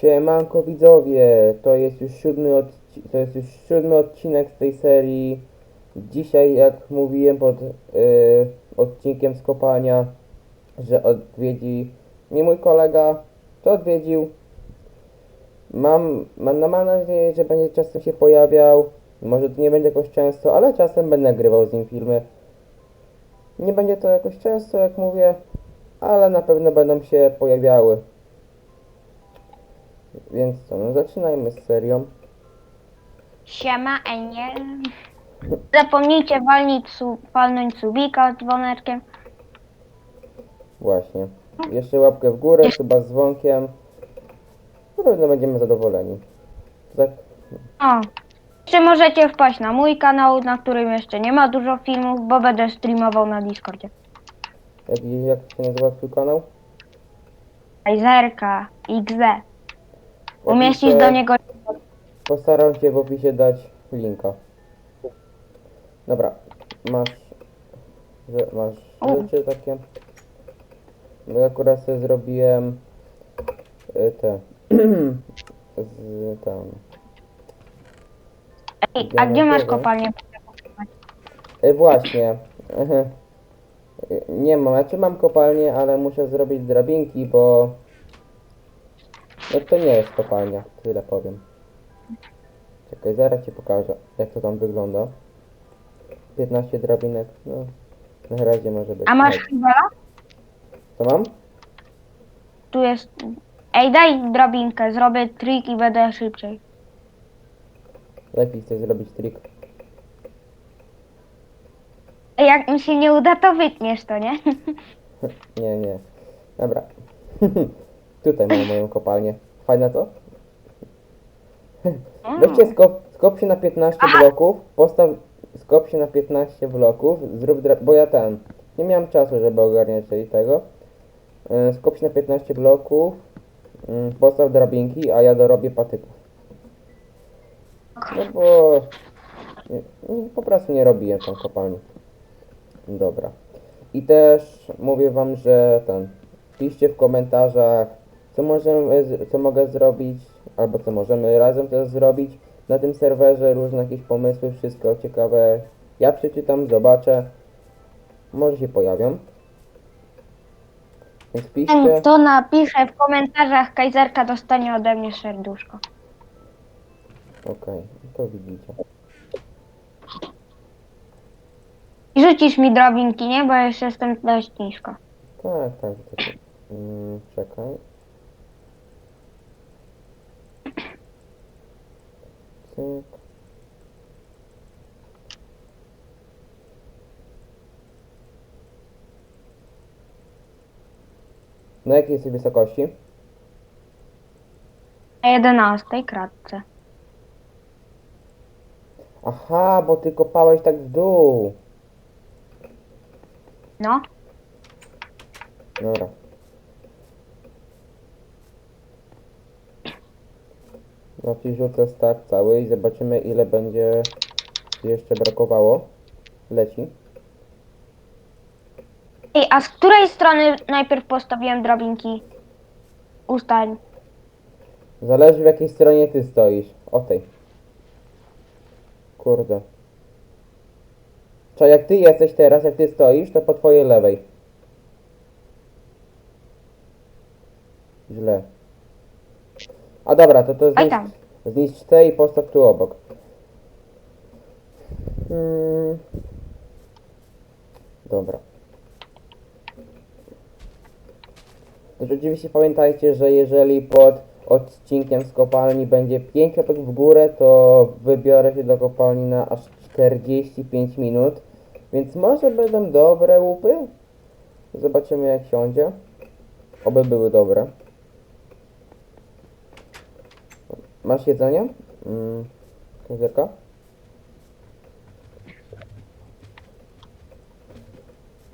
Siemanko widzowie, to jest już siódmy odci- to jest już siódmy odcinek z tej serii. Dzisiaj, jak mówiłem pod y, odcinkiem z kopania, że odwiedzi mnie mój kolega, to odwiedził. Mam, mam, no mam nadzieję, że będzie czasem się pojawiał. Może to nie będzie jakoś często, ale czasem będę nagrywał z nim filmy. Nie będzie to jakoś często, jak mówię, ale na pewno będą się pojawiały. Więc co, no zaczynajmy z serią. Siema, Eniel. Zapomnijcie walnić su- palnąć subika dzwoneczkiem. Właśnie. Jeszcze łapkę w górę, chyba z dzwonkiem. Na pewno będziemy zadowoleni. Tak, O. Czy możecie wpaść na mój kanał, na którym jeszcze nie ma dużo filmów, bo będę streamował na Discordzie. jak, jak się nazywa twój kanał? Kajzerka XD. Opisie- do niego. Postaram się w opisie dać linka. Dobra, masz, że, masz O. rzeczy takie. No ja akurat sobie zrobiłem y, te z tam. Ej, a gdzie masz kopalnię? Y, właśnie. Y, Nie mam, znaczy mam kopalnię, ale muszę zrobić drabinki, bo no to nie jest kopalnia, tyle powiem. Czekaj, zaraz ci pokażę, jak to tam wygląda. 15 drabinek, no na razie może być. A masz chwila? Co mam? Tu jest. Ej, daj drabinkę, zrobię trik i będę szybciej. Jaki chcesz zrobić trik? Ej, jak mi się nie uda, to wytniesz to, nie? Nie, nie. Dobra. Tutaj mam moją kopalnię. Fajne to? Weźcie skop, skop się na 15 bloków, postaw, skop się na 15 bloków, zrób dra- bo ja ten, nie miałem czasu, żeby ogarniać tej tego. Yy, Skop się na 15 bloków, yy, postaw drabinki, a ja dorobię patyków. No bo nie, nie, po prostu nie robiłem tam kopalni. Dobra. I też mówię wam, że ten, piszcie w komentarzach, co możemy, z- co mogę zrobić, albo co możemy razem też zrobić na tym serwerze, różne jakieś pomysły, wszystko ciekawe. Ja przeczytam, zobaczę, może się pojawią. Więc piszcie. Ten, kto napisze w komentarzach Kajzerka dostanie ode mnie serduszko. Okej, to widzicie. I rzucisz mi drabinki, nie? Bo jeszcze jestem dość nisko. Tak, tak. To, mm, czekaj. Cyk. Na jakiej jesteś wysokości? Na 11 kratce. Aha, bo ty kopałeś tak w dół. No. Dobra. No ci rzucę stack cały i zobaczymy ile będzie jeszcze brakowało. Leci. Ej, a z której strony najpierw postawiłem drabinki? Ustań. Zależy w jakiej stronie ty stoisz. O tej. Kurde. Czy jak ty jesteś teraz, jak ty stoisz, to po twojej lewej. Źle. A dobra, to to Oj zniszcz, tam. zniszcz te i postaw tu obok. Hmm. Dobra. Też oczywiście pamiętajcie, że jeżeli pod odcinkiem z kopalni będzie 5 łapek w górę, to wybiorę się do kopalni na aż 45 minut. Więc może będą dobre łupy? Zobaczymy jak siądzie. Oby były dobre. Masz jedzenie? Mm.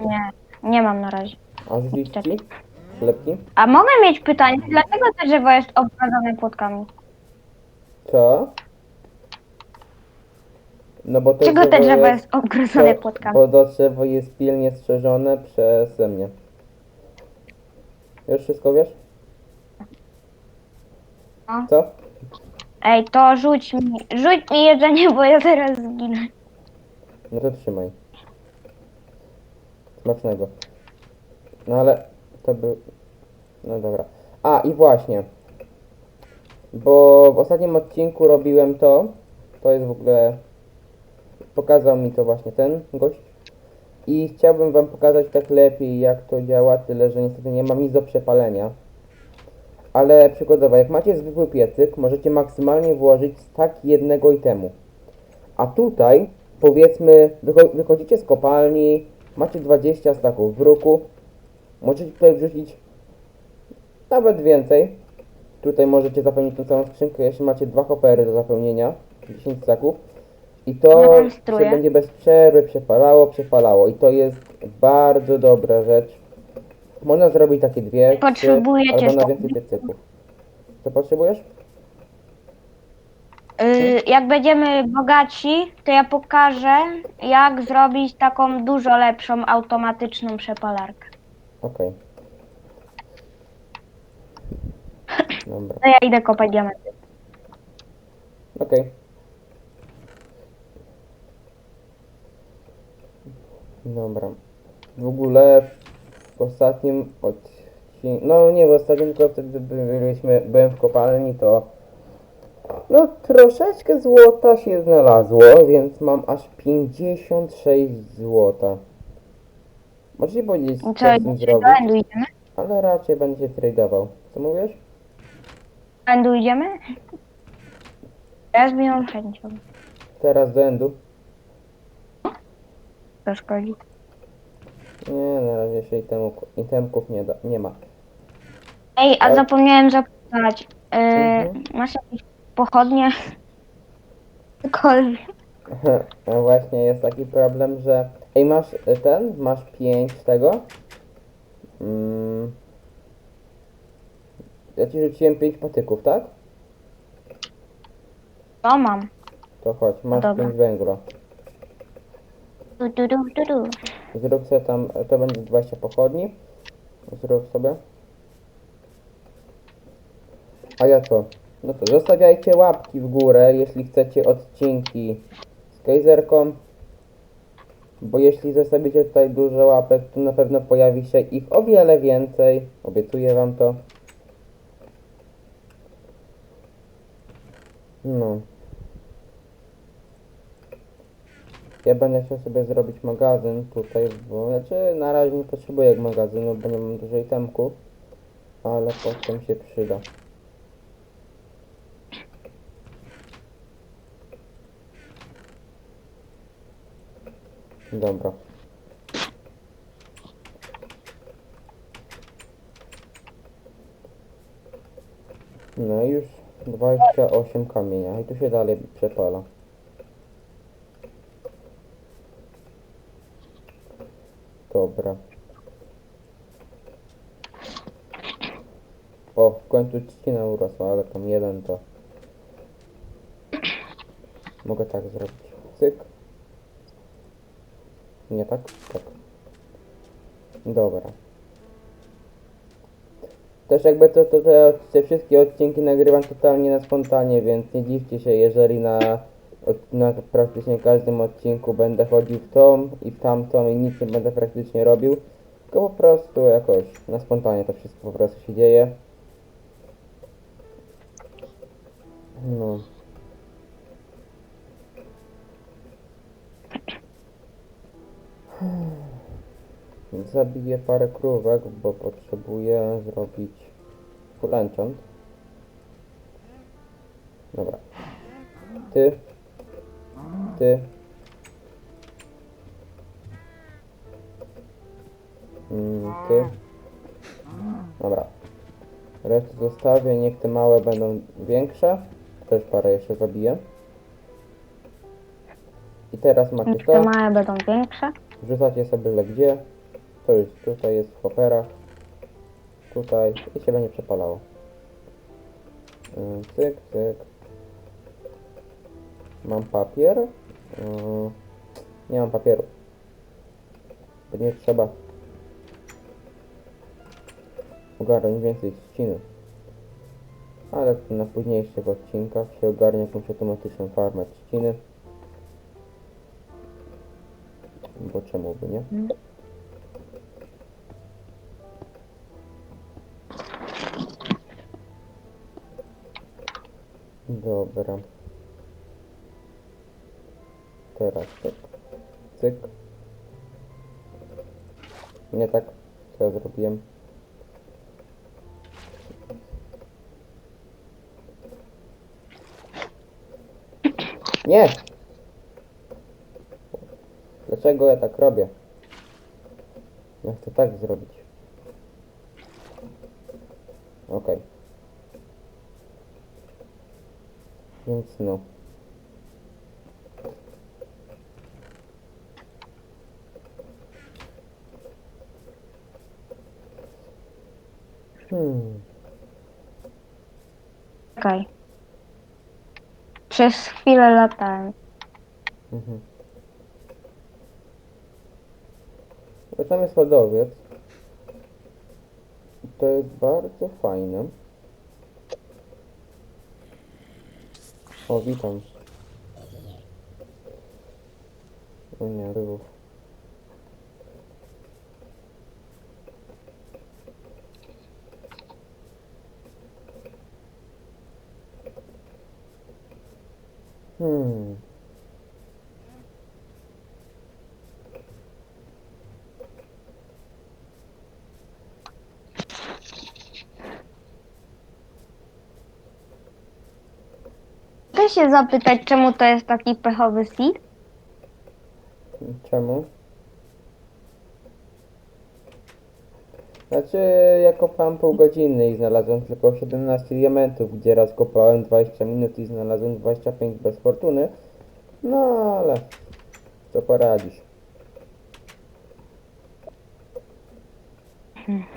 Nie, nie mam na razie. A ci? Chlebki? A mogę mieć pytanie, dlaczego to drzewo jest obsadzone płotkami? Co? No bo to Czego te drzewo jest obgrodzone to- płotkami? Bo to drzewo jest pilnie strzeżone przeze mnie. Już wszystko wiesz? No. Co? Ej, to rzuć mi, rzuć mi jedzenie, bo ja teraz zginę. No to trzymaj. Smacznego. No ale to był... No dobra. A i właśnie. Bo w ostatnim odcinku robiłem to. To jest w ogóle... Pokazał mi to właśnie ten gość. I chciałbym wam pokazać tak lepiej jak to działa, tyle że niestety nie mam nic do przepalenia. Ale przykładowo, jak macie zwykły piecyk, możecie maksymalnie włożyć tak jednego itemu. A tutaj, powiedzmy, wycho- wychodzicie z kopalni, macie 20 staków bruku, możecie tutaj wrzucić nawet więcej. Tutaj możecie zapełnić tą całą skrzynkę, jeśli macie dwa hopery do zapełnienia, 10 staków. I to się będzie bez przerwy przepalało, przepalało. I to jest bardzo dobra rzecz. Można zrobić takie dwie, trzy, Potrzebujecie albo na więcej piecyków. Co potrzebujesz? Y, jak będziemy bogaci, to ja pokażę, jak zrobić taką dużo lepszą automatyczną przepalarkę. Okej. Dobra. To ja idę kopać diamenty. Okej. Dobra. W ogóle ostatnim odcinku, no nie w ostatnim, tylko wtedy byliśmy, byłem w kopalni, to no troszeczkę złota się znalazło, więc mam aż 56 złota. Możecie powiedzieć, co Co, z tym zrobić, idziemy? ale raczej będzie się tradeował. Co mówisz? Endu idziemy? Ja z miłą chęcią. Teraz do endu? To szkodzi. Nie, na razie się itemu, itemków nie, da, nie ma. Ej, a Ale- zapomniałem zapytać. Yy, Mhm. Masz jakieś pochodnie? Cokolwiek. No właśnie jest taki problem, że... Ej, masz y, ten? Masz pięć tego? Mm. Ja ci rzuciłem pięć patyków, tak? To mam. To chodź, masz Dobra. pięć węgla. Du, du, du, du, du. Zrób sobie tam, to będzie 20 pochodni. Zrób sobie. A ja co? No to zostawiajcie łapki w górę, jeśli chcecie odcinki z Kejzerką. Bo jeśli zostawicie tutaj dużo łapek, to na pewno pojawi się ich o wiele więcej. Obiecuję wam to. No. Ja będę chciał sobie zrobić magazyn tutaj, bo znaczy na razie nie potrzebuję magazynu, bo nie mam dużo itemków, ale potem się przyda. Dobra. No i już 28 kamienia i tu się dalej przepala. Dobra. O, w końcu trzcina urosła, ale tam jeden to... Mogę tak zrobić. Cyk. Nie tak? Tak. Dobra. Też jakby to, to te, te wszystkie odcinki nagrywam totalnie na spontanie, więc nie dziwcie się, jeżeli na, na praktycznie każdym odcinku będę chodził w tą i w tamtą i nic nie będę praktycznie robił, tylko po prostu jakoś na spontanie to wszystko po prostu się dzieje. No. Zabiję parę krówek, bo potrzebuję zrobić full enchant. Dobra. Ty. Ty. Mm, ty. Dobra. Resztę zostawię, niech te małe będą większe. Też parę jeszcze zabiję. I teraz macie Te to. małe będą większe. Wrzucacie sobie byle gdzie. To już tutaj jest w hoperach. Tutaj i się będzie przepalało. Cyk, cyk. Mam papier. Yy, Nie mam papieru. Bo nie trzeba ogarnąć więcej trzciny. Ale na późniejszych odcinkach się ogarnie jakąś automatyczną farmę trzciny. Bo czemu by nie? Dobra. Teraz tak. Cyk. Nie tak. Co ja zrobiłem? Nie! Dlaczego ja tak robię? Ja chcę tak zrobić. Okej. Więc no. Hmm. Czekaj. Przez chwilę latałem. Mhm. Ale tam jest lodowiec. To jest bardzo fajne. O, witam. O nie, rybów. Hmm. Chcę się zapytać, czemu to jest taki pechowy seed? Czemu? Znaczy, ja kopałem pół godziny i znalazłem tylko 17 diamentów, gdzie raz kopałem 20 minut i znalazłem 25 bez fortuny. No ale co poradzisz?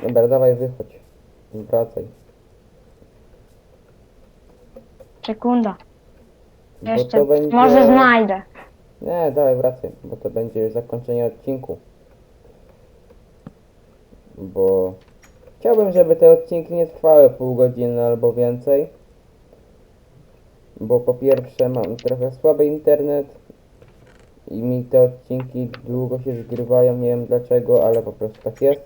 Dobra, dawaj wychodź. Wracaj. Sekunda. Bo Jeszcze. to będzie... Może znajdę. Nie, dawaj wracaj, bo to będzie już zakończenie odcinku. Bo chciałbym, żeby te odcinki nie trwały pół godziny albo więcej. Bo po pierwsze mam trochę słaby internet i mi te odcinki długo się zgrywają, nie wiem dlaczego, ale po prostu tak jest.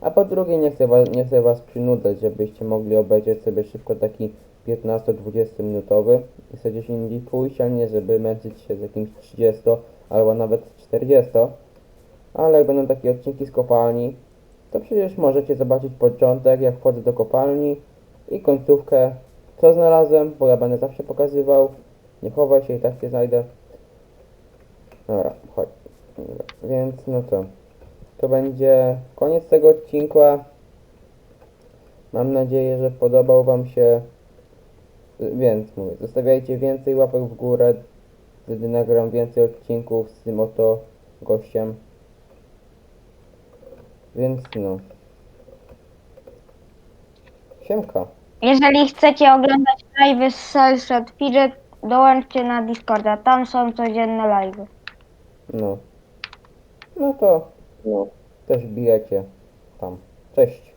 A po drugie nie chcę was, nie chcę was przynudzać, żebyście mogli obejrzeć sobie szybko taki 15-20 minutowy i sobie gdzieś indziej pójść, a nie żeby męczyć się z jakimś 30 albo nawet 40. Ale jak będą takie odcinki z kopalni, to przecież możecie zobaczyć początek, jak wchodzę do kopalni i końcówkę, co znalazłem, bo ja będę zawsze pokazywał. Nie chowaj się i tak się znajdę. Dobra, chodź. Dobra, więc no to. To będzie koniec tego odcinka. Mam nadzieję, że podobał Wam się. Więc mówię, zostawiajcie więcej łapek w górę. Wtedy nagram więcej odcinków z tym oto gościem. Więc no. Siemka. Jeżeli chcecie oglądać live z Sunset Fidget, dołączcie na Discorda. Tam są codzienne live. No. No to no, też bijecie tam. Cześć.